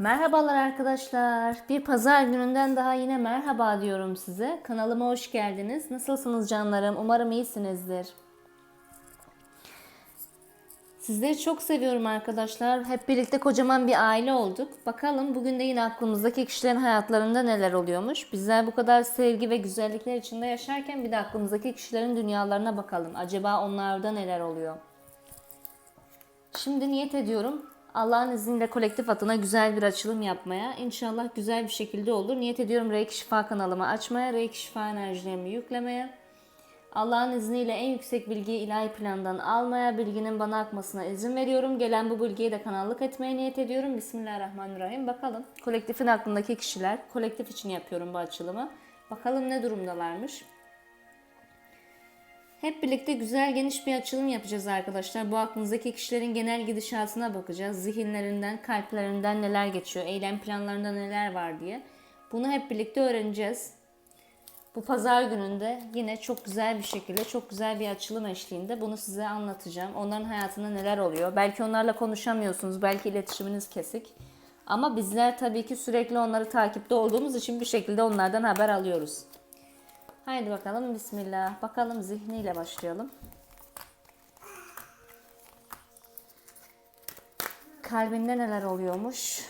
Merhabalar arkadaşlar. Bir pazar gününden daha yine merhaba diyorum size. Kanalıma hoş geldiniz. Nasılsınız canlarım? Umarım iyisinizdir. Sizleri çok seviyorum arkadaşlar. Hep birlikte kocaman bir aile olduk. Bakalım bugün de yine aklımızdaki kişilerin hayatlarında neler oluyormuş. Bizler bu kadar sevgi ve güzellikler içinde yaşarken bir de aklımızdaki kişilerin dünyalarına bakalım. Acaba onlarda neler oluyor? Şimdi niyet ediyorum Allah'ın izniyle kolektif adına güzel bir açılım yapmaya. İnşallah güzel bir şekilde olur. Niyet ediyorum Reiki Şifa kanalımı açmaya, Reiki Şifa enerjilerimi yüklemeye. Allah'ın izniyle en yüksek bilgiyi ilahi plandan almaya, bilginin bana akmasına izin veriyorum. Gelen bu bilgiyi de kanallık etmeye niyet ediyorum. Bismillahirrahmanirrahim. Bakalım kolektifin aklındaki kişiler, kolektif için yapıyorum bu açılımı. Bakalım ne durumdalarmış. Hep birlikte güzel geniş bir açılım yapacağız arkadaşlar. Bu aklınızdaki kişilerin genel gidişatına bakacağız. Zihinlerinden, kalplerinden neler geçiyor, eylem planlarında neler var diye. Bunu hep birlikte öğreneceğiz. Bu pazar gününde yine çok güzel bir şekilde, çok güzel bir açılım eşliğinde bunu size anlatacağım. Onların hayatında neler oluyor? Belki onlarla konuşamıyorsunuz, belki iletişiminiz kesik. Ama bizler tabii ki sürekli onları takipte olduğumuz için bir şekilde onlardan haber alıyoruz. Haydi bakalım bismillah. Bakalım zihniyle başlayalım. Kalbinde neler oluyormuş?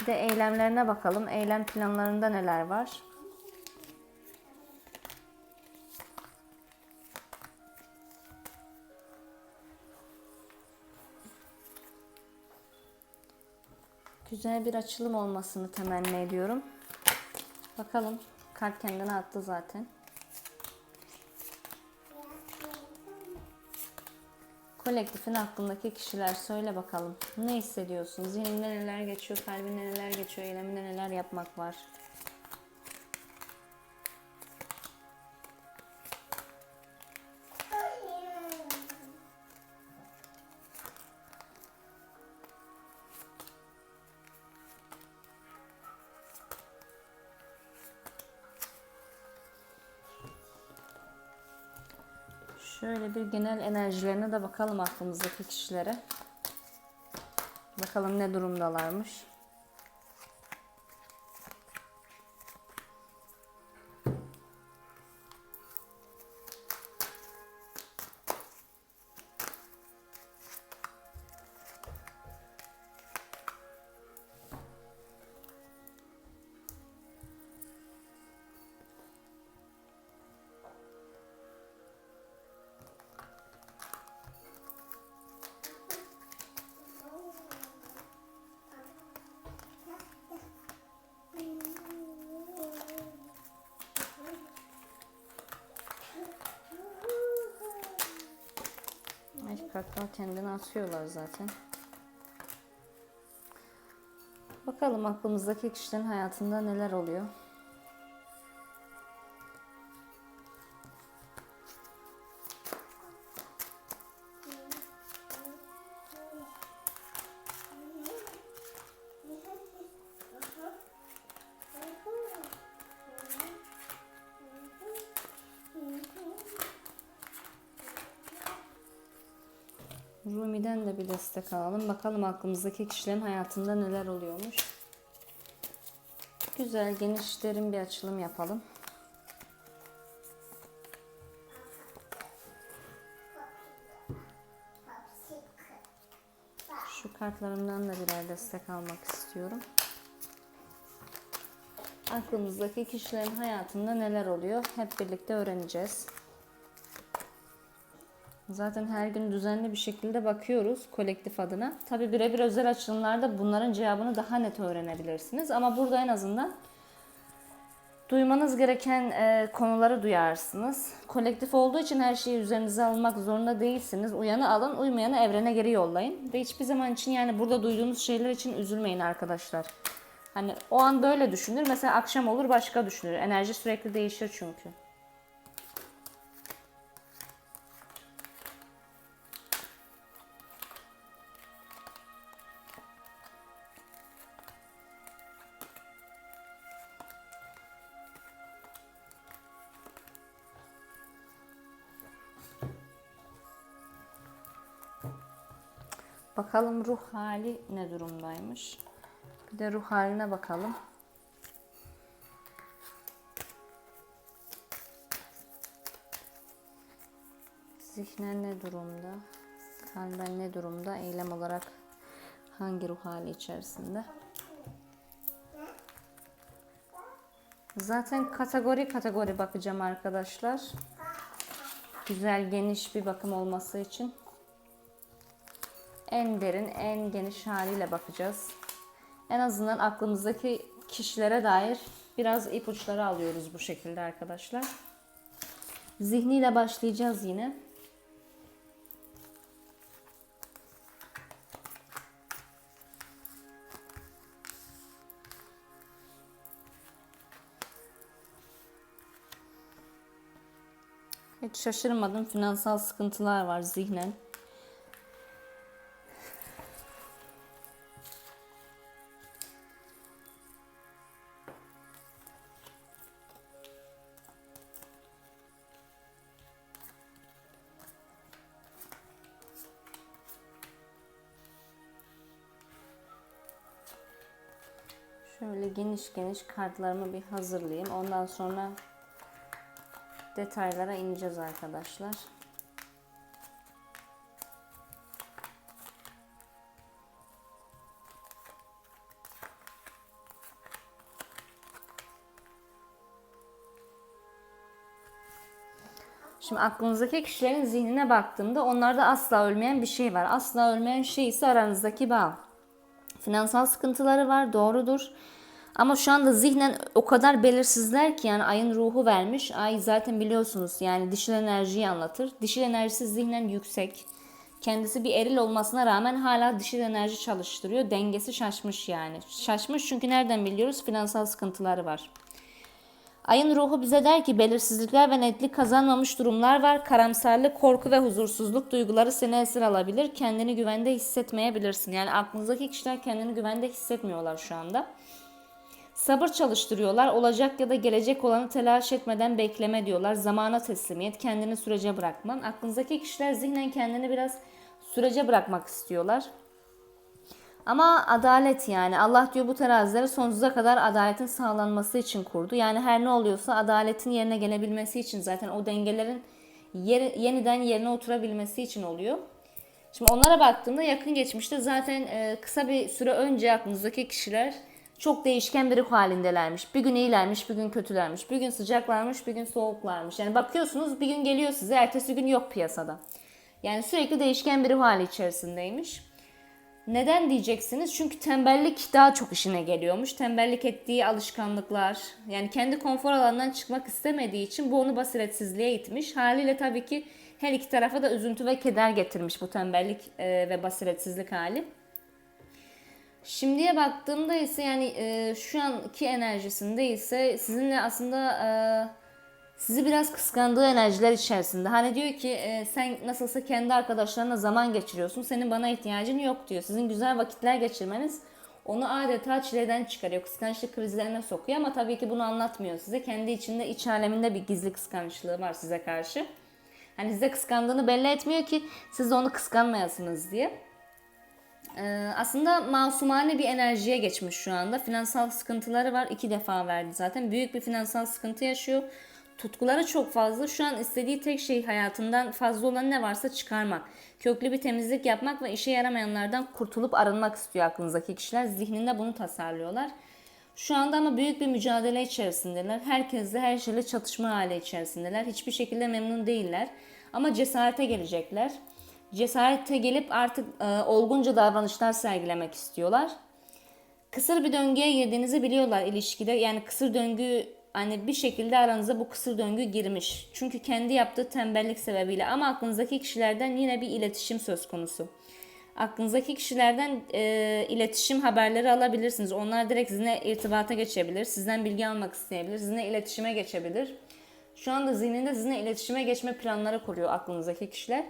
Bir de eylemlerine bakalım. Eylem planlarında neler var? Güzel bir açılım olmasını temenni ediyorum. Bakalım. Kart kendine attı zaten. Kolektifin aklındaki kişiler söyle bakalım. Ne hissediyorsun? Zihninde neler geçiyor? Kalbinde neler geçiyor? Eyleminde neler yapmak var? Şöyle bir genel enerjilerine de bakalım aklımızdaki kişilere. Bakalım ne durumdalarmış. Kartlar kendini atıyorlar zaten. Bakalım aklımızdaki kişilerin hayatında neler oluyor. Destek alalım. Bakalım aklımızdaki kişilerin hayatında neler oluyormuş. Güzel, geniş, derin bir açılım yapalım. Şu kartlarımdan da birer destek almak istiyorum. Aklımızdaki kişilerin hayatında neler oluyor? Hep birlikte öğreneceğiz. Zaten her gün düzenli bir şekilde bakıyoruz kolektif adına. Tabi birebir özel açılımlarda bunların cevabını daha net öğrenebilirsiniz. Ama burada en azından duymanız gereken e, konuları duyarsınız. Kolektif olduğu için her şeyi üzerinize almak zorunda değilsiniz. Uyanı alın, uymayanı evrene geri yollayın. Ve hiçbir zaman için yani burada duyduğunuz şeyler için üzülmeyin arkadaşlar. Hani o an böyle düşünür. Mesela akşam olur başka düşünür. Enerji sürekli değişir çünkü. Bakalım ruh hali ne durumdaymış. Bir de ruh haline bakalım. Zihnen ne durumda? Kalben ne durumda? Eylem olarak hangi ruh hali içerisinde? Zaten kategori kategori bakacağım arkadaşlar. Güzel geniş bir bakım olması için. En derin, en geniş haliyle bakacağız. En azından aklımızdaki kişilere dair biraz ipuçları alıyoruz bu şekilde arkadaşlar. Zihniyle başlayacağız yine. Hiç şaşırmadım. Finansal sıkıntılar var zihnen. Geniş geniş kartlarımı bir hazırlayayım. Ondan sonra detaylara ineceğiz arkadaşlar. Şimdi aklınızdaki kişilerin zihnine baktığımda onlarda asla ölmeyen bir şey var. Asla ölmeyen şey ise aranızdaki bağ. Finansal sıkıntıları var, doğrudur. Ama şu anda zihnen o kadar belirsizler ki yani ayın ruhu vermiş. Ay zaten biliyorsunuz yani dişil enerjiyi anlatır. Dişil enerjisi zihnen yüksek. Kendisi bir eril olmasına rağmen hala dişil enerji çalıştırıyor. Dengesi şaşmış yani. Şaşmış çünkü nereden biliyoruz? Finansal sıkıntıları var. Ayın ruhu bize der ki belirsizlikler ve netlik kazanmamış durumlar var. Karamsarlık, korku ve huzursuzluk duyguları seni esir alabilir. Kendini güvende hissetmeyebilirsin. Yani aklınızdaki kişiler kendini güvende hissetmiyorlar şu anda. Sabır çalıştırıyorlar. Olacak ya da gelecek olanı telaş etmeden bekleme diyorlar. Zamana teslimiyet, kendini sürece bırakman. Aklınızdaki kişiler zihnen kendini biraz sürece bırakmak istiyorlar. Ama adalet yani Allah diyor bu terazileri sonsuza kadar adaletin sağlanması için kurdu. Yani her ne oluyorsa adaletin yerine gelebilmesi için zaten o dengelerin yer, yeniden yerine oturabilmesi için oluyor. Şimdi onlara baktığımda yakın geçmişte zaten e, kısa bir süre önce aklınızdaki kişiler çok değişken bir halindelermiş. Bir gün iyilermiş, bir gün kötülermiş. Bir gün sıcaklarmış, bir gün soğuklarmış. Yani bakıyorsunuz bir gün geliyor size, ertesi gün yok piyasada. Yani sürekli değişken bir hali içerisindeymiş. Neden diyeceksiniz? Çünkü tembellik daha çok işine geliyormuş. Tembellik ettiği alışkanlıklar, yani kendi konfor alanından çıkmak istemediği için bu onu basiretsizliğe itmiş. Haliyle tabii ki her iki tarafa da üzüntü ve keder getirmiş bu tembellik e, ve basiretsizlik hali. Şimdiye baktığımda ise yani e, şu anki enerjisinde ise sizinle aslında e, sizi biraz kıskandığı enerjiler içerisinde. Hani diyor ki e, sen nasılsa kendi arkadaşlarına zaman geçiriyorsun. Senin bana ihtiyacın yok diyor. Sizin güzel vakitler geçirmeniz onu adeta çileden çıkarıyor. Kıskançlık krizlerine sokuyor ama tabii ki bunu anlatmıyor size. Kendi içinde iç aleminde bir gizli kıskançlığı var size karşı. Hani size kıskandığını belli etmiyor ki siz onu kıskanmayasınız diye. Ee, aslında masumane bir enerjiye geçmiş şu anda. Finansal sıkıntıları var. iki defa verdi zaten. Büyük bir finansal sıkıntı yaşıyor. Tutkuları çok fazla. Şu an istediği tek şey hayatından fazla olan ne varsa çıkarmak. Köklü bir temizlik yapmak ve işe yaramayanlardan kurtulup arınmak istiyor aklınızdaki kişiler. Zihninde bunu tasarlıyorlar. Şu anda ama büyük bir mücadele içerisindeler. Herkesle her şeyle çatışma hali içerisindeler. Hiçbir şekilde memnun değiller. Ama cesarete gelecekler cesarete gelip artık e, olgunca davranışlar sergilemek istiyorlar. Kısır bir döngüye girdiğinizi biliyorlar ilişkide. Yani kısır döngü hani bir şekilde aranıza bu kısır döngü girmiş. Çünkü kendi yaptığı tembellik sebebiyle ama aklınızdaki kişilerden yine bir iletişim söz konusu. Aklınızdaki kişilerden e, iletişim haberleri alabilirsiniz. Onlar direkt sizinle irtibata geçebilir. Sizden bilgi almak isteyebilir. Sizinle iletişime geçebilir. Şu anda zihninde sizinle iletişime geçme planları kuruyor aklınızdaki kişiler.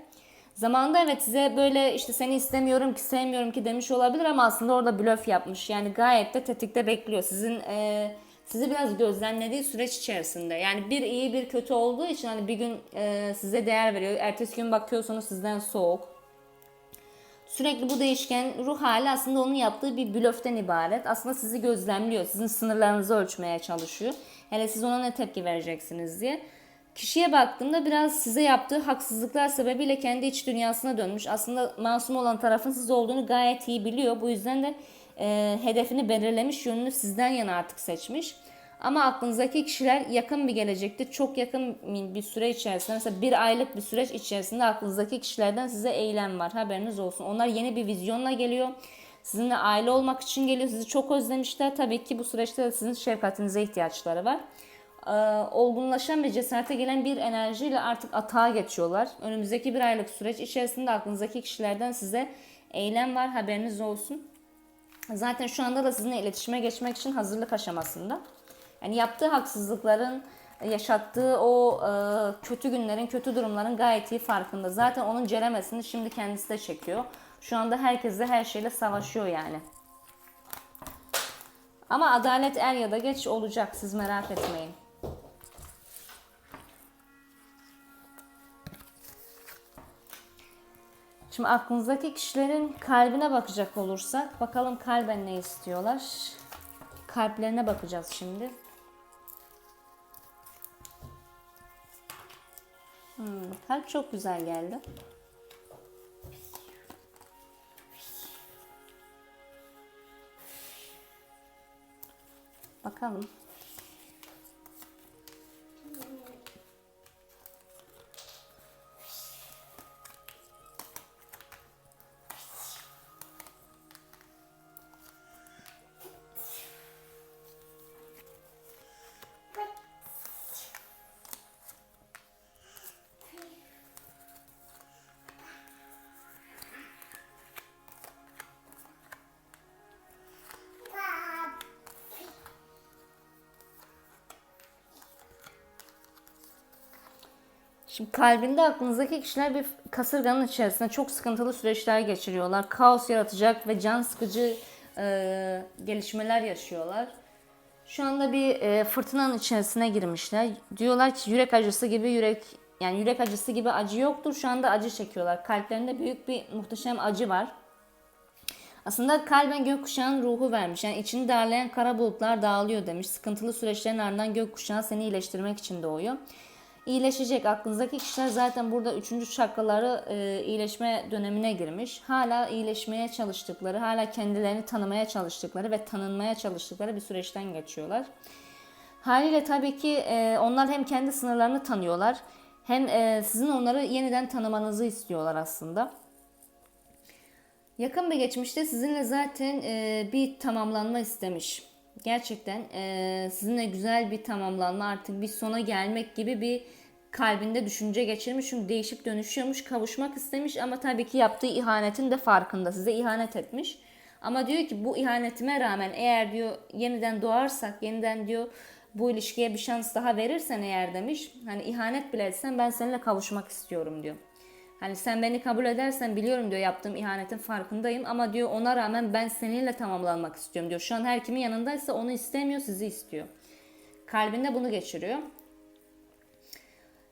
Zamanında evet size böyle işte seni istemiyorum ki sevmiyorum ki demiş olabilir ama aslında orada blöf yapmış. Yani gayet de tetikte bekliyor. Sizin e, sizi biraz gözlemlediği süreç içerisinde. Yani bir iyi bir kötü olduğu için hani bir gün e, size değer veriyor. Ertesi gün bakıyorsunuz sizden soğuk. Sürekli bu değişken ruh hali aslında onun yaptığı bir blöften ibaret. Aslında sizi gözlemliyor. Sizin sınırlarınızı ölçmeye çalışıyor. Hele siz ona ne tepki vereceksiniz diye. Kişiye baktığımda biraz size yaptığı haksızlıklar sebebiyle kendi iç dünyasına dönmüş. Aslında masum olan tarafın siz olduğunu gayet iyi biliyor. Bu yüzden de e, hedefini belirlemiş, yönünü sizden yana artık seçmiş. Ama aklınızdaki kişiler yakın bir gelecekte, çok yakın bir süre içerisinde, mesela bir aylık bir süreç içerisinde aklınızdaki kişilerden size eylem var. Haberiniz olsun. Onlar yeni bir vizyonla geliyor. Sizinle aile olmak için geliyor. Sizi çok özlemişler. Tabii ki bu süreçte de sizin şefkatinize ihtiyaçları var. Ee, olgunlaşan ve cesarete gelen bir enerjiyle artık atağa geçiyorlar. Önümüzdeki bir aylık süreç içerisinde aklınızdaki kişilerden size eylem var. Haberiniz olsun. Zaten şu anda da sizinle iletişime geçmek için hazırlık aşamasında. Yani yaptığı haksızlıkların, yaşattığı o e, kötü günlerin, kötü durumların gayet iyi farkında. Zaten onun ceremesini şimdi kendisi de çekiyor. Şu anda herkes de her şeyle savaşıyor yani. Ama adalet er ya da geç olacak siz merak etmeyin. Şimdi aklınızdaki kişilerin kalbine bakacak olursak bakalım kalben ne istiyorlar. Kalplerine bakacağız şimdi. Hmm, kalp çok güzel geldi. Bakalım. Şimdi kalbinde aklınızdaki kişiler bir kasırganın içerisinde çok sıkıntılı süreçler geçiriyorlar. Kaos yaratacak ve can sıkıcı e, gelişmeler yaşıyorlar. Şu anda bir e, fırtınanın içerisine girmişler. Diyorlar ki yürek acısı gibi yürek yani yürek acısı gibi acı yoktur. Şu anda acı çekiyorlar. Kalplerinde büyük bir muhteşem acı var. Aslında kalben gökkuşağın ruhu vermiş. Yani içini darlayan kara bulutlar dağılıyor demiş. Sıkıntılı süreçlerin ardından gökkuşağı seni iyileştirmek için doğuyor iyileşecek. Aklınızdaki kişiler zaten burada üçüncü çakraları e, iyileşme dönemine girmiş. Hala iyileşmeye çalıştıkları, hala kendilerini tanımaya çalıştıkları ve tanınmaya çalıştıkları bir süreçten geçiyorlar. Haliyle tabii ki e, onlar hem kendi sınırlarını tanıyorlar hem e, sizin onları yeniden tanımanızı istiyorlar aslında. Yakın bir geçmişte sizinle zaten e, bir tamamlanma istemiş gerçekten e, sizinle güzel bir tamamlanma artık bir sona gelmek gibi bir kalbinde düşünce geçirmiş. Çünkü değişip dönüşüyormuş, kavuşmak istemiş ama tabii ki yaptığı ihanetin de farkında. Size ihanet etmiş. Ama diyor ki bu ihanetime rağmen eğer diyor yeniden doğarsak, yeniden diyor bu ilişkiye bir şans daha verirsen eğer demiş. Hani ihanet bile etsen ben seninle kavuşmak istiyorum diyor. Hani sen beni kabul edersen biliyorum diyor yaptığım ihanetin farkındayım ama diyor ona rağmen ben seninle tamamlanmak istiyorum diyor. Şu an her kimin yanındaysa onu istemiyor sizi istiyor. Kalbinde bunu geçiriyor.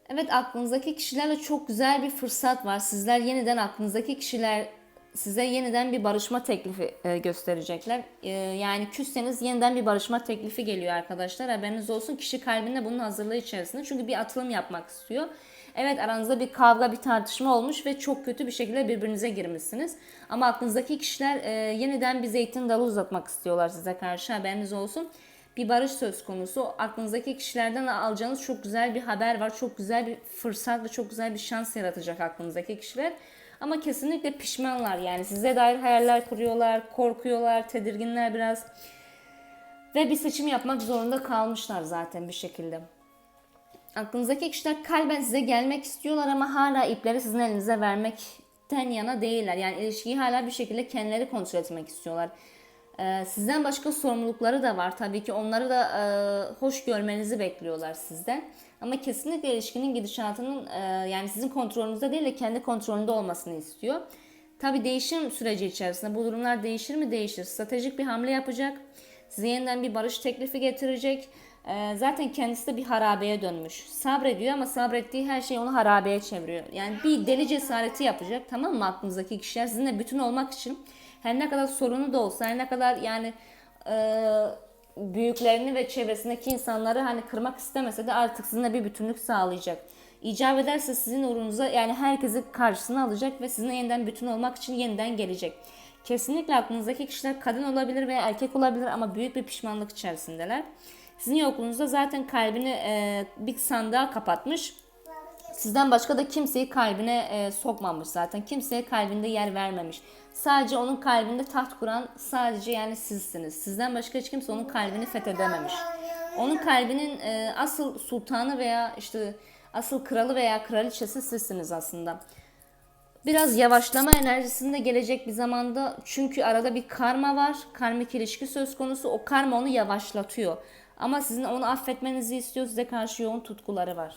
Evet aklınızdaki kişilerle çok güzel bir fırsat var. Sizler yeniden aklınızdaki kişiler size yeniden bir barışma teklifi e, gösterecekler. E, yani küsseniz yeniden bir barışma teklifi geliyor arkadaşlar. Haberiniz olsun. Kişi kalbinde bunun hazırlığı içerisinde. Çünkü bir atılım yapmak istiyor. Evet aranızda bir kavga, bir tartışma olmuş ve çok kötü bir şekilde birbirinize girmişsiniz. Ama aklınızdaki kişiler e, yeniden bir zeytin dalı uzatmak istiyorlar size karşı haberiniz olsun. Bir barış söz konusu. Aklınızdaki kişilerden alacağınız çok güzel bir haber var. Çok güzel bir fırsat ve çok güzel bir şans yaratacak aklınızdaki kişiler. Ama kesinlikle pişmanlar yani size dair hayaller kuruyorlar, korkuyorlar, tedirginler biraz. Ve bir seçim yapmak zorunda kalmışlar zaten bir şekilde. Aklınızdaki kişiler kalben size gelmek istiyorlar ama hala ipleri sizin elinize vermekten yana değiller. Yani ilişkiyi hala bir şekilde kendileri kontrol etmek istiyorlar. Ee, sizden başka sorumlulukları da var. Tabii ki onları da e, hoş görmenizi bekliyorlar sizden. Ama kesinlikle ilişkinin gidişatının e, yani sizin kontrolünüzde değil de kendi kontrolünde olmasını istiyor. Tabii değişim süreci içerisinde bu durumlar değişir mi? Değişir. Stratejik bir hamle yapacak. Size yeniden bir barış teklifi getirecek Ee, zaten kendisi de bir harabeye dönmüş. Sabrediyor ama sabrettiği her şey onu harabeye çeviriyor. Yani bir deli cesareti yapacak tamam mı aklınızdaki kişiler sizinle bütün olmak için her ne kadar sorunu da olsa her ne kadar yani e, büyüklerini ve çevresindeki insanları hani kırmak istemese de artık sizinle bir bütünlük sağlayacak. İcap ederse sizin uğrunuza yani herkesi karşısına alacak ve sizinle yeniden bütün olmak için yeniden gelecek. Kesinlikle aklınızdaki kişiler kadın olabilir veya erkek olabilir ama büyük bir pişmanlık içerisindeler. Sizin yokluğunuzda zaten kalbini e, bir sandığa kapatmış. Sizden başka da kimseyi kalbine e, sokmamış zaten. Kimseye kalbinde yer vermemiş. Sadece onun kalbinde taht kuran sadece yani sizsiniz. Sizden başka hiç kimse onun kalbini fethedememiş. Onun kalbinin e, asıl sultanı veya işte asıl kralı veya kraliçesi sizsiniz aslında. Biraz yavaşlama enerjisinde gelecek bir zamanda çünkü arada bir karma var. Karmik ilişki söz konusu. O karma onu yavaşlatıyor. Ama sizin onu affetmenizi istiyor. Size karşı yoğun tutkuları var.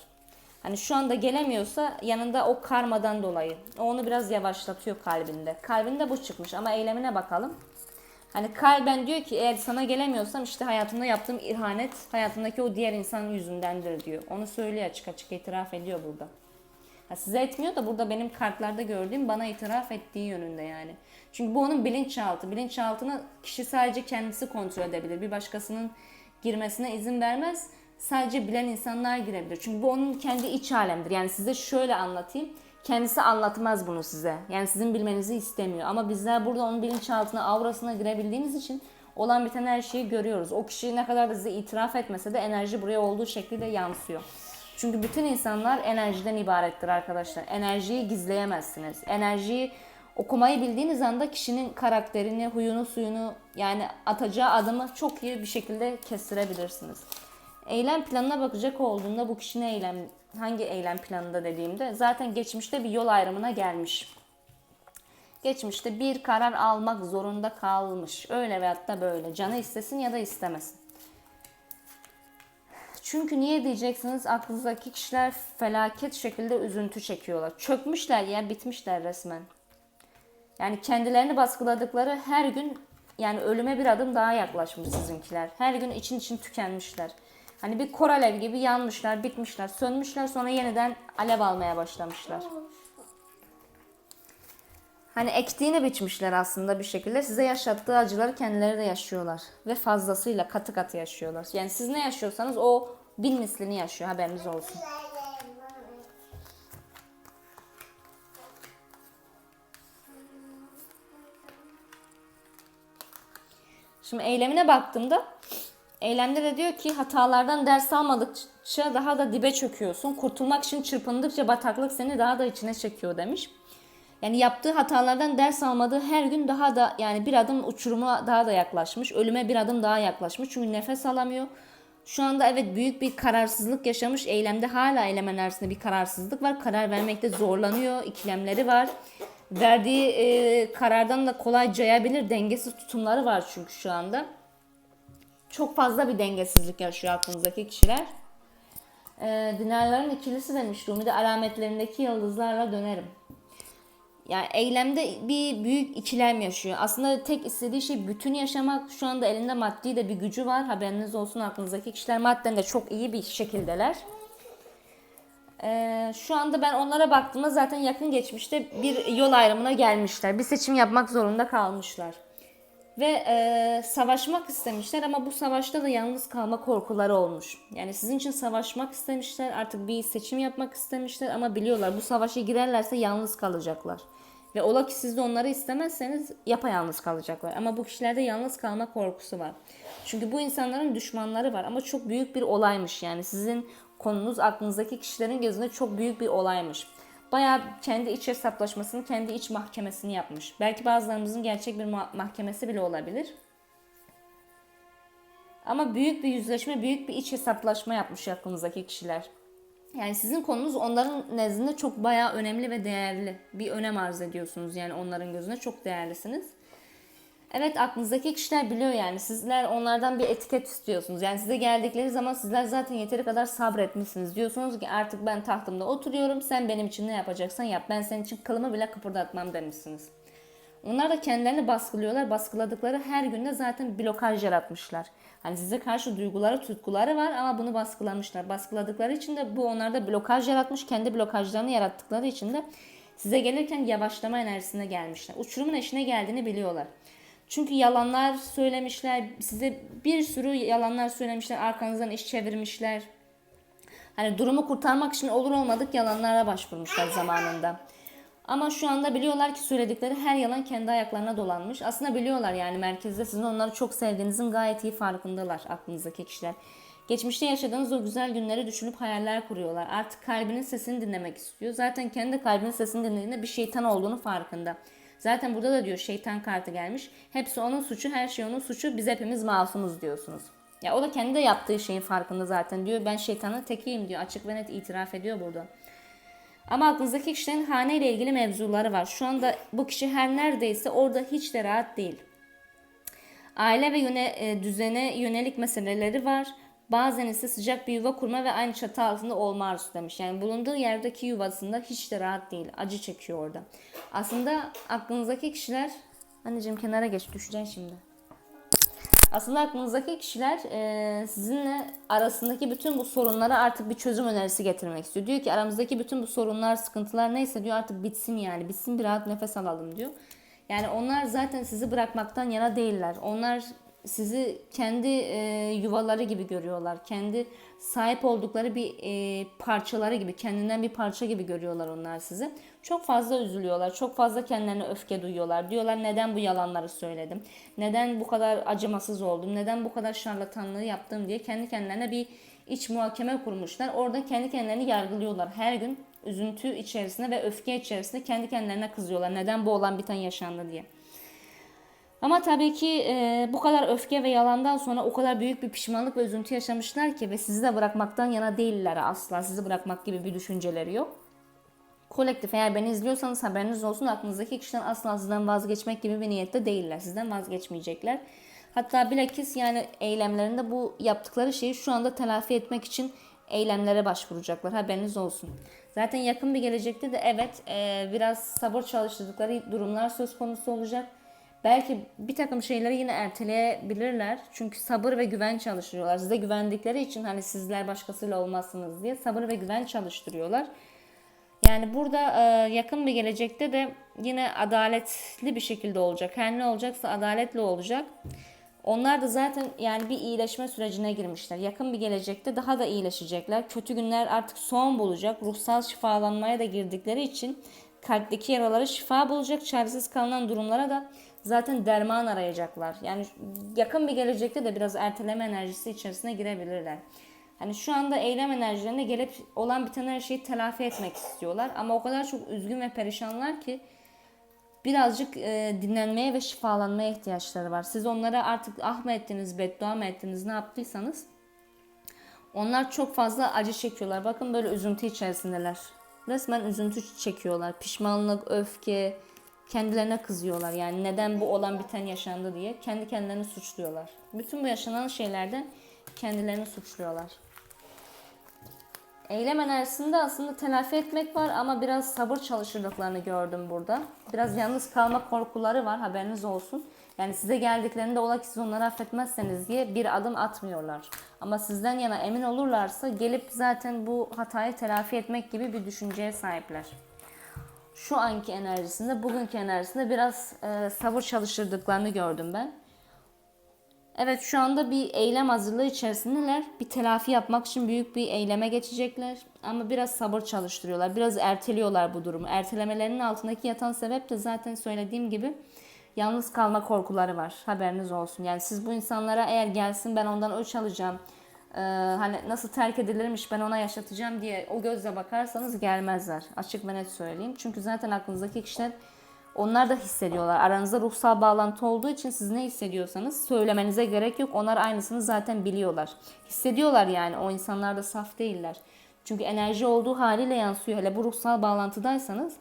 Hani şu anda gelemiyorsa yanında o karmadan dolayı. O onu biraz yavaşlatıyor kalbinde. Kalbinde bu çıkmış ama eylemine bakalım. Hani kalben diyor ki eğer sana gelemiyorsam işte hayatımda yaptığım ihanet hayatımdaki o diğer insanın yüzündendir diyor. Onu söylüyor açık açık itiraf ediyor burada. Ha, size etmiyor da burada benim kartlarda gördüğüm bana itiraf ettiği yönünde yani. Çünkü bu onun bilinçaltı. Bilinçaltını kişi sadece kendisi kontrol edebilir. Bir başkasının girmesine izin vermez. Sadece bilen insanlar girebilir. Çünkü bu onun kendi iç alemdir. Yani size şöyle anlatayım. Kendisi anlatmaz bunu size. Yani sizin bilmenizi istemiyor. Ama bizler burada onun bilinçaltına, aurasına girebildiğimiz için olan biten her şeyi görüyoruz. O kişi ne kadar da size itiraf etmese de enerji buraya olduğu şekilde yansıyor. Çünkü bütün insanlar enerjiden ibarettir arkadaşlar. Enerjiyi gizleyemezsiniz. Enerjiyi okumayı bildiğiniz anda kişinin karakterini, huyunu, suyunu yani atacağı adımı çok iyi bir şekilde kestirebilirsiniz. Eylem planına bakacak olduğunda bu kişinin eylem hangi eylem planında dediğimde zaten geçmişte bir yol ayrımına gelmiş. Geçmişte bir karar almak zorunda kalmış. Öyle veyahut da böyle. Canı istesin ya da istemesin. Çünkü niye diyeceksiniz aklınızdaki kişiler felaket şekilde üzüntü çekiyorlar. Çökmüşler ya bitmişler resmen. Yani kendilerini baskıladıkları her gün yani ölüme bir adım daha yaklaşmış sizinkiler. Her gün için için tükenmişler. Hani bir kor alev gibi yanmışlar, bitmişler, sönmüşler sonra yeniden alev almaya başlamışlar. Hani ektiğini biçmişler aslında bir şekilde. Size yaşattığı acıları kendileri de yaşıyorlar. Ve fazlasıyla katı katı yaşıyorlar. Yani siz ne yaşıyorsanız o bin mislini yaşıyor haberiniz olsun. Şimdi eylemine baktığımda eylemde de diyor ki hatalardan ders almadıkça daha da dibe çöküyorsun. Kurtulmak için çırpındıkça bataklık seni daha da içine çekiyor demiş. Yani yaptığı hatalardan ders almadığı her gün daha da yani bir adım uçuruma daha da yaklaşmış. Ölüme bir adım daha yaklaşmış. Çünkü nefes alamıyor. Şu anda evet büyük bir kararsızlık yaşamış. Eylemde hala eylem enerjisinde bir kararsızlık var. Karar vermekte zorlanıyor. ikilemleri var. Verdiği e, karardan da kolay cayabilir. Dengesiz tutumları var çünkü şu anda. Çok fazla bir dengesizlik yaşıyor aklınızdaki kişiler. E, dinarların ikilisi demiş Rumi'de alametlerindeki yıldızlarla dönerim. Yani eylemde bir büyük ikilem yaşıyor. Aslında tek istediği şey bütün yaşamak. Şu anda elinde maddi de bir gücü var. Haberiniz olsun aklınızdaki kişiler madden de çok iyi bir şekildeler. Ee, şu anda ben onlara baktığımda zaten yakın geçmişte bir yol ayrımına gelmişler. Bir seçim yapmak zorunda kalmışlar. Ve e, savaşmak istemişler ama bu savaşta da yalnız kalma korkuları olmuş. Yani sizin için savaşmak istemişler, artık bir seçim yapmak istemişler ama biliyorlar bu savaşa girerlerse yalnız kalacaklar. Ve ola ki siz de onları istemezseniz yapayalnız kalacaklar. Ama bu kişilerde yalnız kalma korkusu var. Çünkü bu insanların düşmanları var ama çok büyük bir olaymış yani. Sizin konunuz aklınızdaki kişilerin gözünde çok büyük bir olaymış. Bayağı kendi iç hesaplaşmasını, kendi iç mahkemesini yapmış. Belki bazılarımızın gerçek bir mahkemesi bile olabilir. Ama büyük bir yüzleşme, büyük bir iç hesaplaşma yapmış aklınızdaki kişiler. Yani sizin konunuz onların nezdinde çok bayağı önemli ve değerli. Bir önem arz ediyorsunuz yani onların gözünde çok değerlisiniz. Evet aklınızdaki kişiler biliyor yani sizler onlardan bir etiket istiyorsunuz. Yani size geldikleri zaman sizler zaten yeteri kadar sabretmişsiniz. Diyorsunuz ki artık ben tahtımda oturuyorum sen benim için ne yapacaksan yap. Ben senin için kılımı bile kıpırdatmam demişsiniz. Onlar da kendilerini baskılıyorlar. Baskıladıkları her günde zaten blokaj yaratmışlar. Hani size karşı duyguları, tutkuları var ama bunu baskılamışlar. Baskıladıkları için de bu onlarda blokaj yaratmış. Kendi blokajlarını yarattıkları için de size gelirken yavaşlama enerjisine gelmişler. Uçurumun eşine geldiğini biliyorlar. Çünkü yalanlar söylemişler, size bir sürü yalanlar söylemişler, arkanızdan iş çevirmişler. Hani durumu kurtarmak için olur olmadık yalanlara başvurmuşlar zamanında. Ama şu anda biliyorlar ki söyledikleri her yalan kendi ayaklarına dolanmış. Aslında biliyorlar yani merkezde sizin onları çok sevdiğinizin gayet iyi farkındalar aklınızdaki kişiler. Geçmişte yaşadığınız o güzel günleri düşünüp hayaller kuruyorlar. Artık kalbinin sesini dinlemek istiyor. Zaten kendi kalbinin sesini dinlediğinde bir şeytan olduğunu farkında. Zaten burada da diyor şeytan kartı gelmiş. Hepsi onun suçu, her şey onun suçu. Biz hepimiz masumuz diyorsunuz. Ya o da kendi de yaptığı şeyin farkında zaten diyor. Ben şeytanın tekiyim diyor. Açık ve net itiraf ediyor burada. Ama aklınızdaki kişilerin hane ile ilgili mevzuları var. Şu anda bu kişi her neredeyse orada hiç de rahat değil. Aile ve yöne, e, düzene yönelik meseleleri var. Bazen ise sıcak bir yuva kurma ve aynı çatı altında olma arzusu demiş. Yani bulunduğu yerdeki yuvasında hiç de rahat değil. Acı çekiyor orada. Aslında aklınızdaki kişiler... Anneciğim kenara geç düşeceksin şimdi. Aslında aklınızdaki kişiler e, sizinle arasındaki bütün bu sorunlara artık bir çözüm önerisi getirmek istiyor. Diyor ki aramızdaki bütün bu sorunlar, sıkıntılar neyse diyor artık bitsin yani. Bitsin bir rahat nefes alalım diyor. Yani onlar zaten sizi bırakmaktan yana değiller. Onlar sizi kendi e, yuvaları gibi görüyorlar. Kendi sahip oldukları bir e, parçaları gibi, kendinden bir parça gibi görüyorlar onlar sizi. Çok fazla üzülüyorlar, çok fazla kendilerine öfke duyuyorlar. Diyorlar neden bu yalanları söyledim, neden bu kadar acımasız oldum, neden bu kadar şarlatanlığı yaptım diye kendi kendilerine bir iç muhakeme kurmuşlar. Orada kendi kendilerini yargılıyorlar. Her gün üzüntü içerisinde ve öfke içerisinde kendi kendilerine kızıyorlar. Neden bu olan biten yaşandı diye. Ama tabii ki e, bu kadar öfke ve yalandan sonra o kadar büyük bir pişmanlık ve üzüntü yaşamışlar ki ve sizi de bırakmaktan yana değiller asla. Sizi bırakmak gibi bir düşünceleri yok. Kolektif eğer beni izliyorsanız haberiniz olsun aklınızdaki kişiden asla sizden vazgeçmek gibi bir niyette değiller. Sizden vazgeçmeyecekler. Hatta bilakis yani eylemlerinde bu yaptıkları şeyi şu anda telafi etmek için eylemlere başvuracaklar. Haberiniz olsun. Zaten yakın bir gelecekte de evet e, biraz sabır çalıştırdıkları durumlar söz konusu olacak. Belki bir takım şeyleri yine erteleyebilirler. Çünkü sabır ve güven çalıştırıyorlar. Size güvendikleri için hani sizler başkasıyla olmazsınız diye sabır ve güven çalıştırıyorlar. Yani burada e, yakın bir gelecekte de yine adaletli bir şekilde olacak. Her ne olacaksa adaletli olacak. Onlar da zaten yani bir iyileşme sürecine girmişler. Yakın bir gelecekte daha da iyileşecekler. Kötü günler artık son bulacak. Ruhsal şifalanmaya da girdikleri için kalpteki yaraları şifa bulacak. Çaresiz kalınan durumlara da zaten derman arayacaklar. Yani yakın bir gelecekte de biraz erteleme enerjisi içerisine girebilirler. Hani şu anda eylem enerjilerine gelip olan biten her şeyi telafi etmek istiyorlar. Ama o kadar çok üzgün ve perişanlar ki birazcık e, dinlenmeye ve şifalanmaya ihtiyaçları var. Siz onlara artık ah mı ettiniz, beddua mı ettiniz, ne yaptıysanız onlar çok fazla acı çekiyorlar. Bakın böyle üzüntü içerisindeler. Resmen üzüntü çekiyorlar. Pişmanlık, öfke, kendilerine kızıyorlar. Yani neden bu olan biten yaşandı diye kendi kendilerini suçluyorlar. Bütün bu yaşanan şeylerden kendilerini suçluyorlar. Eylem enerjisinde aslında telafi etmek var ama biraz sabır çalışırdıklarını gördüm burada. Biraz yalnız kalma korkuları var haberiniz olsun. Yani size geldiklerinde ola ki siz onları affetmezseniz diye bir adım atmıyorlar. Ama sizden yana emin olurlarsa gelip zaten bu hatayı telafi etmek gibi bir düşünceye sahipler. Şu anki enerjisinde, bugünkü enerjisinde biraz e, sabır çalıştırdıklarını gördüm ben. Evet şu anda bir eylem hazırlığı içerisindeler. Bir telafi yapmak için büyük bir eyleme geçecekler. Ama biraz sabır çalıştırıyorlar. Biraz erteliyorlar bu durumu. Ertelemelerinin altındaki yatan sebep de zaten söylediğim gibi yalnız kalma korkuları var. Haberiniz olsun. Yani siz bu insanlara eğer gelsin ben ondan öç alacağım. Ee, hani nasıl terk edilirmiş ben ona yaşatacağım diye o gözle bakarsanız gelmezler. Açık ve net söyleyeyim. Çünkü zaten aklınızdaki kişiler onlar da hissediyorlar. Aranızda ruhsal bağlantı olduğu için siz ne hissediyorsanız söylemenize gerek yok. Onlar aynısını zaten biliyorlar. Hissediyorlar yani o insanlar da saf değiller. Çünkü enerji olduğu haliyle yansıyor. Hele bu ruhsal bağlantıdaysanız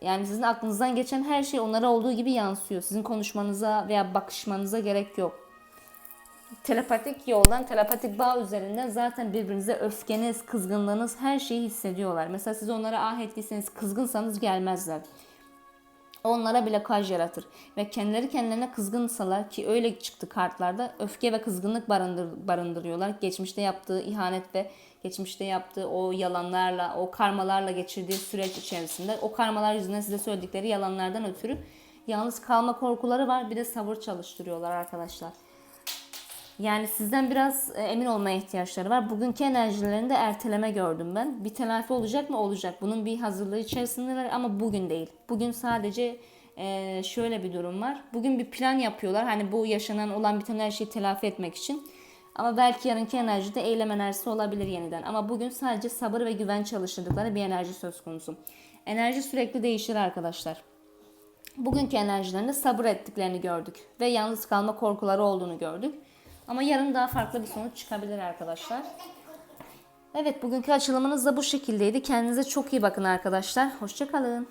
yani sizin aklınızdan geçen her şey onlara olduğu gibi yansıyor. Sizin konuşmanıza veya bakışmanıza gerek yok. Telepatik yoldan, telepatik bağ üzerinden zaten birbirinize öfkeniz, kızgınlığınız her şeyi hissediyorlar. Mesela siz onlara ah ettiyseniz, kızgınsanız gelmezler. onlara blokaj yaratır. Ve kendileri kendilerine kızgınsalar ki öyle çıktı kartlarda öfke ve kızgınlık barındır, barındırıyorlar. Geçmişte yaptığı ihanet ve geçmişte yaptığı o yalanlarla, o karmalarla geçirdiği süreç içerisinde o karmalar yüzünden size söyledikleri yalanlardan ötürü yalnız kalma korkuları var. Bir de sabır çalıştırıyorlar arkadaşlar. Yani sizden biraz e, emin olmaya ihtiyaçları var. Bugünkü enerjilerinde erteleme gördüm ben. Bir telafi olacak mı? Olacak. Bunun bir hazırlığı içerisindeler ama bugün değil. Bugün sadece e, şöyle bir durum var. Bugün bir plan yapıyorlar. Hani bu yaşanan olan biten her şeyi telafi etmek için. Ama belki yarınki enerjide eylem enerjisi olabilir yeniden. Ama bugün sadece sabır ve güven çalıştırdıkları bir enerji söz konusu. Enerji sürekli değişir arkadaşlar. Bugünkü enerjilerinde sabır ettiklerini gördük ve yalnız kalma korkuları olduğunu gördük. Ama yarın daha farklı bir sonuç çıkabilir arkadaşlar. Evet bugünkü açılımınız da bu şekildeydi. Kendinize çok iyi bakın arkadaşlar. Hoşçakalın.